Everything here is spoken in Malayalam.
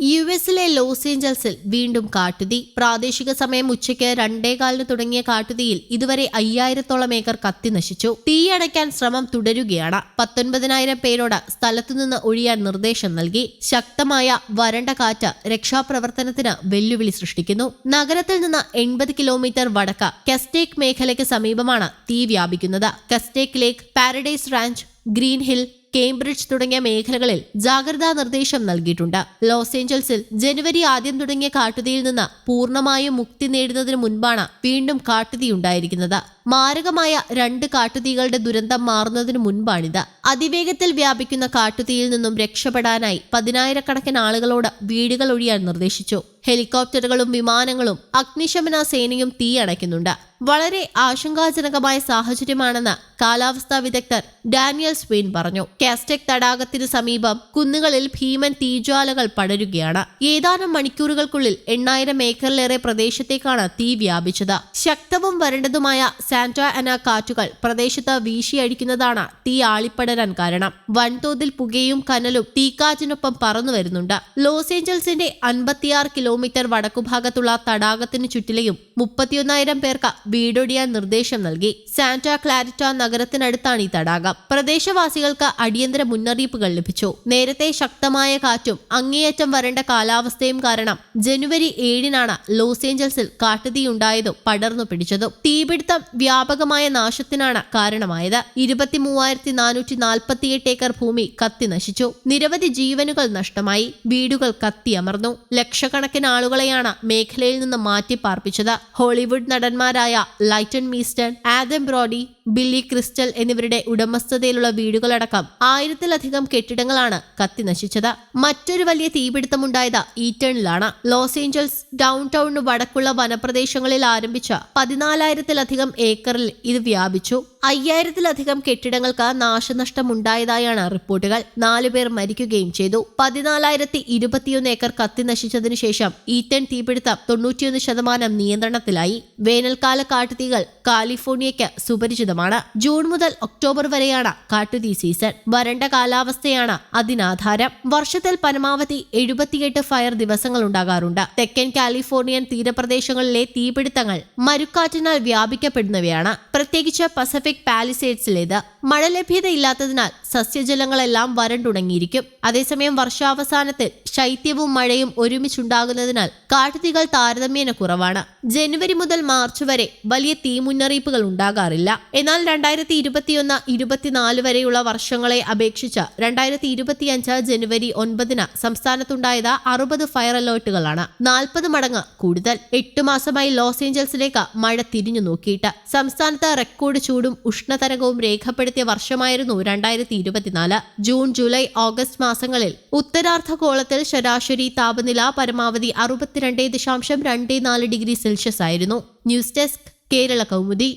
യു എസിലെ ലോസ് ഏഞ്ചൽസിൽ വീണ്ടും കാട്ടുതീ. പ്രാദേശിക സമയം ഉച്ചയ്ക്ക് രണ്ടേകാലിന് തുടങ്ങിയ കാട്ടുതീയിൽ ഇതുവരെ അയ്യായിരത്തോളം ഏക്കർ കത്തി നശിച്ചു. തീയണയ്ക്കാൻ ശ്രമം തുടരുകയാണ്. പത്തൊൻപതിനായിരം പേരോട് സ്ഥലത്തുനിന്ന് ഒഴിയാൻ നിർദ്ദേശം നൽകി. ശക്തമായ വരണ്ട കാറ്റ് രക്ഷാപ്രവർത്തനത്തിന് വെല്ലുവിളി സൃഷ്ടിക്കുന്നു. നഗരത്തിൽ നിന്ന് എൺപത് കിലോമീറ്റർ വടക്ക് കസ്റ്റേക്ക് മേഖലയ്ക്ക് സമീപമാണ് തീ വ്യാപിക്കുന്നത്. Castaic lake paradise ranch green hill Cambridge തുടങ്ങിയ മേഖലകളിൽ ജാഗ്രതാ നിർദ്ദേശം നൽകിയിട്ടുണ്ട്. ലോസ് ഏഞ്ചൽസിൽ ജനുവരി ആദ്യം തുടങ്ങിയ കാട്ടുതീയിൽ നിന്ന് പൂർണമായും മുക്തി നേടുന്നതിന് മുൻപാണ് വീണ്ടും കാട്ടുതീ ഉണ്ടായിരിക്കുന്നത്. മാരകമായ രണ്ട് കാട്ടുതീകളുടെ ദുരന്തം മാറുന്നതിനു മുൻപാണിത്. അതിവേഗത്തിൽ വ്യാപിക്കുന്ന കാട്ടുതീയിൽ നിന്നും രക്ഷപ്പെടാനായി പതിനായിരക്കണക്കിന് ആളുകളോട് വീടുകൾ ഒഴിയാൻ നിർദ്ദേശിച്ചു. ഹെലികോപ്റ്ററുകളും വിമാനങ്ങളും അഗ്നിശമന സേനയും തീ അണയ്ക്കുന്നുണ്ട്. വളരെ ആശങ്കാജനകമായ സാഹചര്യമാണെന്ന് കാലാവസ്ഥാ വിദഗ്ധർ ഡാനിയൽ സ്വീൻ പറഞ്ഞു. കാസ്റ്റെക് തടാകത്തിന് സമീപം കുന്നുകളിൽ ഭീമൻ തീജ്വാലകൾ പടരുകയാണ്. ഏതാനും മണിക്കൂറുകൾക്കുള്ളിൽ എണ്ണായിരം ഏക്കറിലേറെ പ്രദേശത്തേക്കാണ് തീ വ്യാപിച്ചത്. ശക്തവും വരണ്ടതുമായ സാന്റ അന കാറ്റുകൾ പ്രദേശത്ത് വീശിയടിക്കുന്നതാണ് തീ ആളിപ്പടരാൻ കാരണം. വൻതോതിൽ പുകയും കനലും തീക്കാറ്റിനൊപ്പം പറന്നു വരുന്നുണ്ട്. ലോസ് ഏഞ്ചൽസിന്റെ അൻപത്തിയാറ് കിലോമീറ്റർ വടക്കുഭാഗത്തുള്ള തടാകത്തിന് ചുറ്റിലെയും മുപ്പത്തിയൊന്നായിരം പേർക്ക് വീടൊടിയാൻ നിർദ്ദേശം നൽകി. സാന്റ ക്ലാരിറ്റ നഗരത്തിനടുത്താണ് ഈ തടാകം. പ്രദേശവാസികൾക്ക് അടിയന്തര മുന്നറിയിപ്പുകൾ ലഭിച്ചു. നേരത്തെ ശക്തമായ കാറ്റും അങ്ങേയറ്റം വരേണ്ട കാലാവസ്ഥയും കാരണം ജനുവരി ഏഴിനാണ് ലോസ് ഏഞ്ചൽസിൽ കാട്ടുതീയുണ്ടായതും പടർന്നു പിടിച്ചതും. തീപിടുത്തം വ്യാപകമായ നാശത്തിനാണ് കാരണമായത്. ഇരുപത്തി മൂവായിരത്തി നാനൂറ്റി നാൽപ്പത്തിയെട്ട് ഏക്കർ ഭൂമി കത്തി നശിച്ചു. നിരവധി ജീവനുകൾ നഷ്ടമായി. വീടുകൾ കത്തിയമർന്നു ലക്ഷക്കണക്കിന് ആളുകളെയാണ് മേഖലയിൽ നിന്ന് മാറ്റിപ്പാർപ്പിച്ചത്. Hollywood നടന്മാരായ Leighton Meester Adam Brody Billy Crystal എന്നിവരുടെ ഉടമസ്ഥതയിലുള്ള വീടുകളടക്കം ആയിരത്തിലധികം കെട്ടിടങ്ങളാണ് കത്തി നശിച്ചത്. മറ്റൊരു വലിയ തീപിടുത്തമുണ്ടായത് ഈറ്റേണിലാണ്. ലോസ് ഏഞ്ചൽസ് ഡൗൺ ടൗണിന് വടക്കുള്ള വനപ്രദേശങ്ങളിൽ ആരംഭിച്ച പതിനാലായിരത്തിലധികം ഏക്കറിൽ ഇത് വ്യാപിച്ചു. അയ്യായിരത്തിലധികം കെട്ടിടങ്ങൾക്ക് നാശനഷ്ടമുണ്ടായതായാണ് റിപ്പോർട്ടുകൾ. നാലുപേർ മരിക്കുകയും ചെയ്തു. പതിനാലായിരത്തി ഇരുപത്തിയൊന്ന് ഏക്കർ കത്തി നശിച്ചതിനു ശേഷം ഈറ്റൺ തീപിടുത്തം തൊണ്ണൂറ്റിയൊന്ന് ശതമാനം നിയന്ത്രണത്തിലായി. വേനൽക്കാല കാട്ടുതീകൾ കാലിഫോർണിയയ്ക്ക് സുപരിചിതമാണ്. ജൂൺ മുതൽ ഒക്ടോബർ വരെയാണ് കാട്ടുതീ സീസൺ. വരണ്ട കാലാവസ്ഥയാണ് അതിനാധാരം. വർഷത്തിൽ പരമാവധി എഴുപത്തിയെട്ട് ഫയർ ദിവസങ്ങൾ ഉണ്ടാകാറുണ്ട്. തെക്കൻ കാലിഫോർണിയൻ തീരപ്രദേശങ്ങളിലെ തീപിടുത്തങ്ങൾ മരുക്കാറ്റിനാൽ വ്യാപിക്കപ്പെടുന്നവയാണ്. പ്രത്യേകിച്ച് പസഫിക് പാലിസേഡ്സിലേത്. മഴ ലഭ്യതയില്ലാത്തതിനാൽ സസ്യജലങ്ങളെല്ലാം വരണ്ടുണങ്ങിയിരിക്കും. അതേസമയം വർഷാവസാനത്തിൽ ശൈത്യവും മഴയും ഒരുമിച്ചുണ്ടാകുന്നതിനാൽ കാട്ടുതീകൾ താരതമ്യേന കുറവാണ്. ജനുവരി മുതൽ മാർച്ച് വരെ വലിയ തീ മുന്നറിയിപ്പുകൾ ഉണ്ടാകാറില്ല. എന്നാൽ രണ്ടായിരത്തി ഇരുപത്തിയൊന്ന് ഇരുപത്തിനാല് വരെയുള്ള വർഷങ്ങളെ അപേക്ഷിച്ച് രണ്ടായിരത്തി ഇരുപത്തിയഞ്ച് ജനുവരി ഒൻപതിന് സംസ്ഥാനത്തുണ്ടായത് അറുപത് ഫയർ അലേർട്ടുകളാണ്. നാൽപ്പത് മടങ്ങ് കൂടുതൽ. എട്ട് മാസമായി ലോസ് ഏഞ്ചൽസിലേക്ക് മഴ തിരിഞ്ഞു നോക്കിയിട്ട്. സംസ്ഥാനത്ത് റെക്കോർഡ് ചൂടും ഉഷ്ണതരംഗവും രേഖപ്പെടുത്തിയ വർഷമായിരുന്നു രണ്ടായിരത്തി ഇരുപത്തിനാല് ജൂൺ ജൂലൈ ഓഗസ്റ്റ് മാസങ്ങളിൽ ഉത്തരാർദ്ധഗോളത്തിൽ ശരാശരി താപനില പരമാവധി അറുപത്തിരണ്ട് ദശാംശം രണ്ട് നാല് ഡിഗ്രി സെൽഷ്യസ് ആയിരുന്നു. News desk Kerala Kaumudi